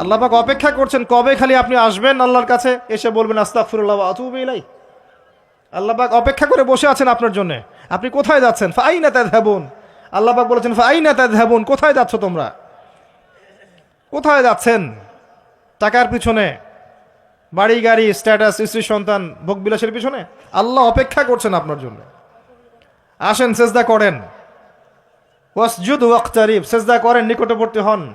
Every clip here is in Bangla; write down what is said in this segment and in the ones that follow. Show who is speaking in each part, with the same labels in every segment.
Speaker 1: আল্লাহ পাক অপেক্ষা করছেন, কবে খালি আপনি আসবেন আল্লাহর কাছে? এসে বলবেন, আস্তাগফিরুল্লাহ ওয়া আতুবু ইলাই আল্লাহ পাক অপেক্ষা করে বসে আছেন আপনার জন্য। আপনি কোথায় যাচ্ছেন? ফাইনা তাযহাবুন। আল্লাহ পাক বলেছেন, ফাইনা তাযহাবুন, কোথায় যাচ্ছ তোমরা? কোথায় যাচ্ছেন? টাকার পিছনে? বাড়ি, গাড়ি স্ট্যাটাস স্ত্রী, সন্তান ভোগবিলাসের পিছনে? আল্লাহ অপেক্ষা করছেন আপনার জন্য। আসেন, সেজদা করেন। ওয়াসজুদ ওয়াক্তারিব, সেজদা করেন, নিকটবর্তী হন।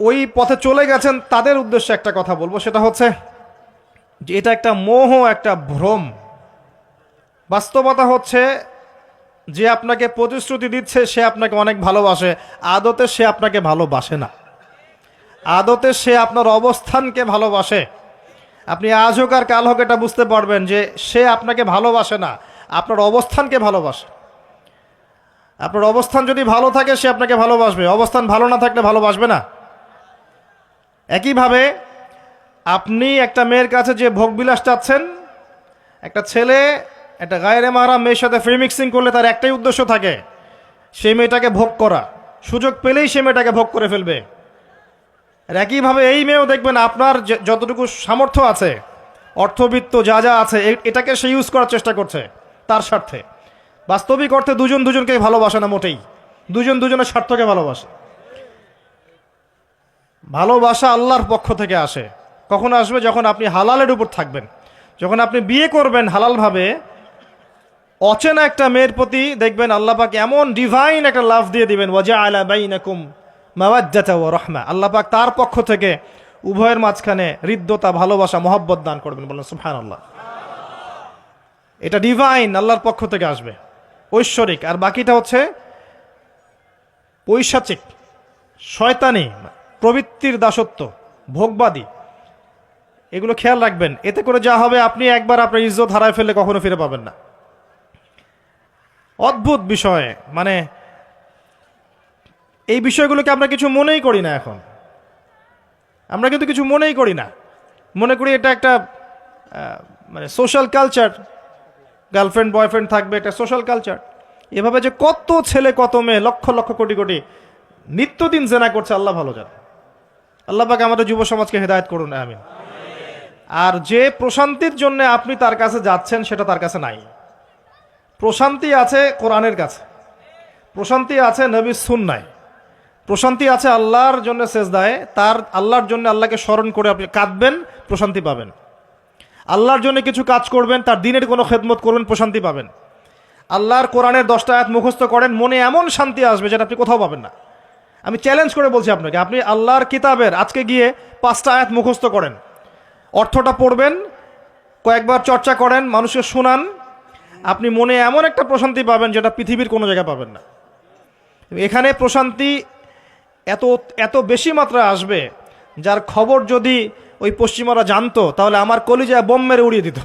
Speaker 1: ওই পথে চলে গেছেন, তাদের উদ্দেশ্যে একটা কথা বলব। সেটা হচ্ছে যে এটা একটা মোহ, একটা ভ্রম। বাস্তবতা হচ্ছে যে আপনাকে প্রতিশ্রুতি দিচ্ছে, সে আপনাকে অনেক ভালোবাসে। আদতে সে আপনাকে ভালোবাসে না। আদতে সে আপনার অবস্থানকে ভালোবাসে। আপনি আজ হোক আর কাল হোক এটা বুঝতে পারবেন যে সে আপনাকে ভালোবাসে না, আপনার অবস্থানকে ভালোবাসে। আপনার অবস্থান যদি ভালো থাকে, সে আপনাকে ভালোবাসবে। অবস্থান ভালো না থাকলে ভালোবাসবে না। একইভাবে আপনি একটা মেয়ের কাছে যে ভোগবিলাস চাচ্ছেন, একটা ছেলে, একটা গায়ের মারা মেয়ের সাথে ফ্রি মিক্সিং করলে তার একটাই উদ্দেশ্য থাকে, সেই মেয়েটাকে ভোগ করা। সুযোগ পেলেই সে মেয়েটাকে ভোগ করে ফেলবে। আর একইভাবে এই মেয়েও দেখবেন আপনার যতটুকু সামর্থ্য আছে, অর্থবিত্ত যা যা আছে এটাকে সে ইউজ করার চেষ্টা করছে, তার স্বার্থে। বাস্তবিক অর্থে দুজন দুজনকে ভালোবাসে না মোটেই। দুজন দুজনের স্বার্থকে ভালোবাসে। ভালোবাসা আল্লাহর পক্ষ থেকে আসে। কখন আসবে? যখন আপনি হালালের উপর থাকবেন। যখন আপনি বিয়ে করবেন হালালভাবে, অচেনা একটা মেয়ের প্রতি দেখবেন আল্লাহ পাক এমন ডিভাইন একটা লাভ দিয়ে দিবেন ওয়াজা আলা বাইনাকুম মাওয়াজ্জাতা ওয়া রাহমা। আল্লাহ পাক তার পক্ষ থেকে উভয়ের মাঝখানে হৃদ্যতা, ভালোবাসা, মহব্বত দান করবেন। বলেন, সুবহানাল্লাহ। এটা ডিভাইন আল্লাহর পক্ষ থেকে আসবে। ঐশ্বরিক। আর বাকিটা হচ্ছে পৈশাচিক, শয়তানি। প্রবৃত্তির দাসত্ব, ভোগবাদী। এগুলো খেয়াল রাখবেন। এতে করে যা হবে, আপনি একবার আপনার ইজ্জত হারায় ফেললে কখনো ফিরে পাবেন না। অদ্ভুত বিষয় মানে এই বিষয়গুলোকে আমরা কিছু মনেই করি না এখন। আমরা কিন্তু কিছু মনেই করি না। মনে করি এটা একটা মানে সোশ্যাল কালচার গার্লফ্রেন্ড বয়ফ্রেন্ড থাকবে, একটা সোশ্যাল কালচার এভাবে যে কত ছেলে, কত মেয়ে, লক্ষ লক্ষ, কোটি কোটি নিত্যদিন জেনা করছে, আল্লাহ ভালো জান। আল্লাহ পাক আমাদের যুব সমাজকে হেদায়ত করুন, আমিন। আর যে প্রশান্তির জন্য আপনি তার কাছে যাচ্ছেন, সেটা তার কাছে নাই। প্রশান্তি আছে কোরআনের কাছে। প্রশান্তি আছে নবী সুন্নায়। প্রশান্তি আছে আল্লাহর জন্য সেজদায়। তার, আল্লাহর জন্য আল্লাহকে স্মরণ করে আপনি কাঁদবেন, প্রশান্তি পাবেন। আল্লাহর জন্য কিছু কাজ করবেন, তার দিনের কোনো খেদমত করবেন, প্রশান্তি পাবেন। আল্লাহর কোরআনের দশটা আয়াত মুখস্থ করেন, মনে এমন শান্তি আসবে যেটা আপনি কোথাও পাবেন না। আমি চ্যালেঞ্জ করে বলছি আপনাকে, আপনি আল্লাহর কিতাবের আজকে গিয়ে পাঁচটা আয়াত মুখস্থ করেন। অর্থটা পড়বেন, কয়েকবার চর্চা করেন, মানুষকে শোনান। আপনি মনে এমন একটা প্রশান্তি পাবেন যেটা পৃথিবীর কোনো জায়গায় পাবেন না। এখানে প্রশান্তি এত এত বেশি মাত্রায় আসবে, যার খবর যদি ওই পশ্চিমারা জানতো, তাহলে আমার কলিজায় বোম মেরে উড়িয়ে দিত।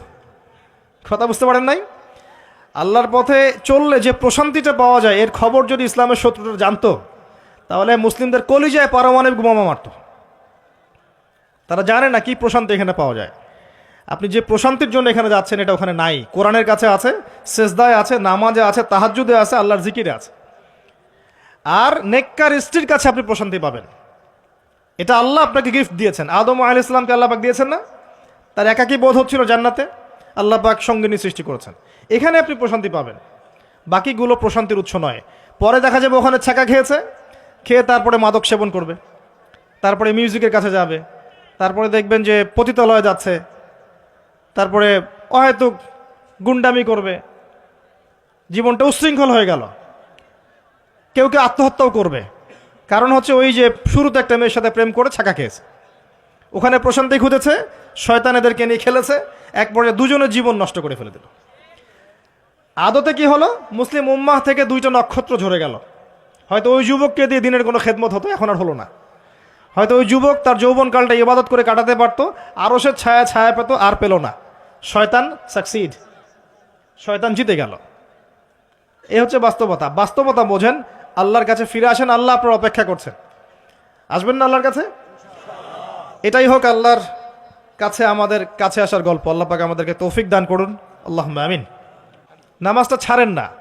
Speaker 1: কথা বুঝতে পারেন নাই? আল্লাহর পথে চললে যে প্রশান্তিটা পাওয়া যায়, এর খবর যদি ইসলামের শত্রুটা জানতো তাহলে মুসলিমদের কলিজায় পারমাণবিক বোমা মারত। তারা জানে না কি প্রশান্তি এখানে পাওয়া যায়। আপনি যে প্রশান্তির জন্য এখানে যাচ্ছেন এটা ওখানে নাই। কোরআনের কাছে আছে, সেজদায় আছে, নামাজে আছে তাহাজুদে আছে, আল্লাহর জিকিরে আছে। আর নেককার স্ত্রীর কাছে আপনি প্রশান্তি পাবেন। এটা আল্লাহ আপনাকে গিফট দিয়েছেন। আদম আল ইসলামকে আল্লাহ পাক দিয়েছেন না? তার একাকী বোধ হচ্ছিল জান্নাতে। আল্লাহ পাক সঙ্গিনী সৃষ্টি করেছেন। এখানে আপনি প্রশান্তি পাবেন। বাকিগুলো প্রশান্তির উৎস নয়। পরে দেখা যাবে ওখানে ছাকা খেয়েছে। খেয়ে তারপরে মাদক সেবন করবে, তারপরে মিউজিকের কাছে যাবে, তারপরে দেখবেন যে পতিতালয়ে যাচ্ছে, তারপরে হয়তো গুন্ডামি করবে, জীবনটা উশৃঙ্খল হয়ে গেল। কেউ কেউ আত্মহত্যাও করবে। কারণ হচ্ছে ওই যে শুরুতে একটা মেয়ের সাথে প্রেম করে ছাকা খেয়েছে। ওখানে প্রশান্তি খুঁজেছে, শয়তান এদেরকে নিয়ে খেলেছে, এক পর্যায়ে দুজনের জীবন নষ্ট করে ফেলে দিল। আদতে কি হলো? মুসলিম উম্মাহ থেকে দুইটা নক্ষত্র ঝরে গেল। হয়তো ওই যুবককে দিয়ে দিনের কোনো খেদমত হতো, এখন আর হলো না। হয়তো ওই যুবক তার যৌবনকালটা ইবাদত করে কাটাতে পারতো, আরও সে ছায়া ছায়া পেত, আর পেল না। শয়তান সাকসিড শয়তান জিতে গেল। এ হচ্ছে বাস্তবতা। বাস্তবতা বোঝেন, আল্লাহর কাছে ফিরে আসেন, আল্লাহ আপনার অপেক্ষা করছেন। আসবেন না আল্লাহর কাছে? এটাই হোক আল্লাহর কাছে আমাদের কাছে আসার গল্প। আল্লাহ পাক আমাদেরকে তৌফিক দান করুন। আল্লাহ আমিন। নামাজটা ছাড়েন না।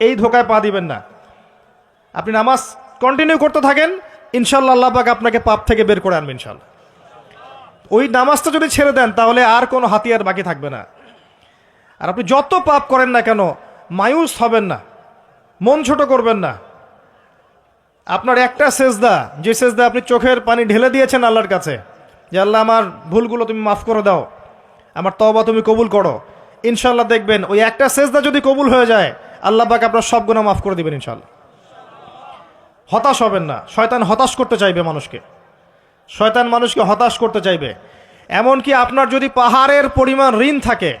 Speaker 1: এই ধোকায় পা দিবেন না। আপনি নামাজ কন্টিনিউ করতে থাকেন, ইনশাল্লাহ আল্লাহ পাক আপনাকে পাপ থেকে বের করে আনবে ইনশাল্লাহ। ওই নামাজটা যদি ছেড়ে দেন, তাহলে আর কোনো হাতিয়ার বাকি থাকবে না। আর আপনি যত পাপ করেন না কেন, মায়ুস হবেন না, মন ছোট করবেন না। আপনার একটা সেজদা, যে সেজদা আপনি চোখের পানি ঢেলে দিয়েছেন আল্লাহর কাছে, যে আল্লাহ আমার ভুলগুলো তুমি মাফ করে দাও, আমার তবা তুমি কবুল করো। ইনশাল্লাহ দেখবেন, ওই একটা সেজদা যদি কবুল হয়ে যায় আল্লাহ আপনার সব গুণা মাফ করে দিবেন ইনশাল্লাহ হতাশ হবেন না। শয়তান হতাশ করতে চাইবে মানুষকে। শয়তান মানুষকে হতাশ করতে চাইবে। এমনকি আপনার যদি পাহাড়ের পরিমাণ ঋণ থাকে,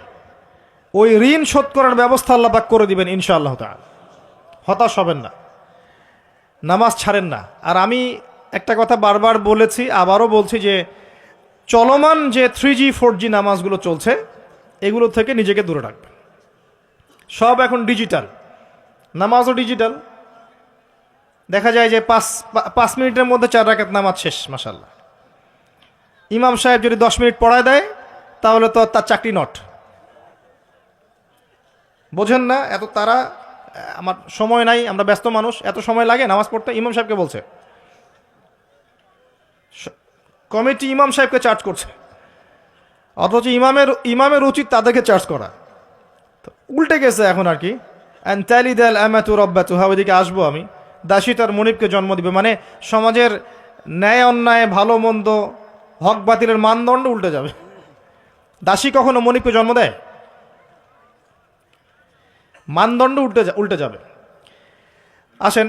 Speaker 1: ওই ঋণ শোধ করার ব্যবস্থা আল্লাহ পাক করে দিবেন ইনশাআল্লাহ তাআলা। হতাশ হবেন না। নামাজ ছাড়েন না। আর আমি একটা কথা বারবার বলেছি, আবারও বলছি যে, চলমান যে থ্রি জি ফোর জি নামাজগুলো চলছে, এগুলো থেকে নিজেকে দূরে রাখবেন। সব এখন ডিজিটাল, নামাজও ডিজিটাল। দেখা যায় যে পাঁচ পাঁচ মিনিটের মধ্যে চার রাকাত নামাজ শেষ মাসাল্লাহ ইমাম সাহেব যদি দশ মিনিট পড়ায় দেয়, তাহলে তো তার চাকরি নট। বোঝেন না, এত তারা, আমার সময় নাই, আমরা ব্যস্ত মানুষ, এত সময় লাগে নামাজ পড়তে? ইমাম সাহেবকে বলছে। কমিটি ইমাম সাহেবকে চার্জ করছে। অথচ ইমামের ইমামের উচিত তাদেরকে চার্জ করা। উল্টে গেছে এখন আর কি। অ্যান্ড অ্যান্টালি দেল অ্যামাতু রব্বাতু হ্যাঁ ওইদিকে আসব আমি। দাসী তার মনিবকে জন্ম দিবে মানে সমাজের ন্যায় অন্যায়, ভালো মন্দ, হক বাতিলের মানদণ্ড উল্টে যাবে। দাসী কখনো মনিবকে জন্ম দেয়? মানদণ্ড উল্টে উল্টে যাবে। আসেন,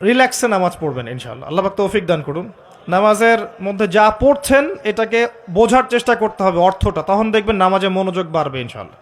Speaker 1: রিল্যাক্সে নামাজ পড়বেন ইনশাল্লাহ আল্লাহ তৌফিক দান করুন। নামাজের মধ্যে যা পড়ছেন, এটাকে বোঝার চেষ্টা করতে হবে অর্থটা। তখন দেখবেন নামাজে মনোযোগ বাড়বে ইনশাল্লাহ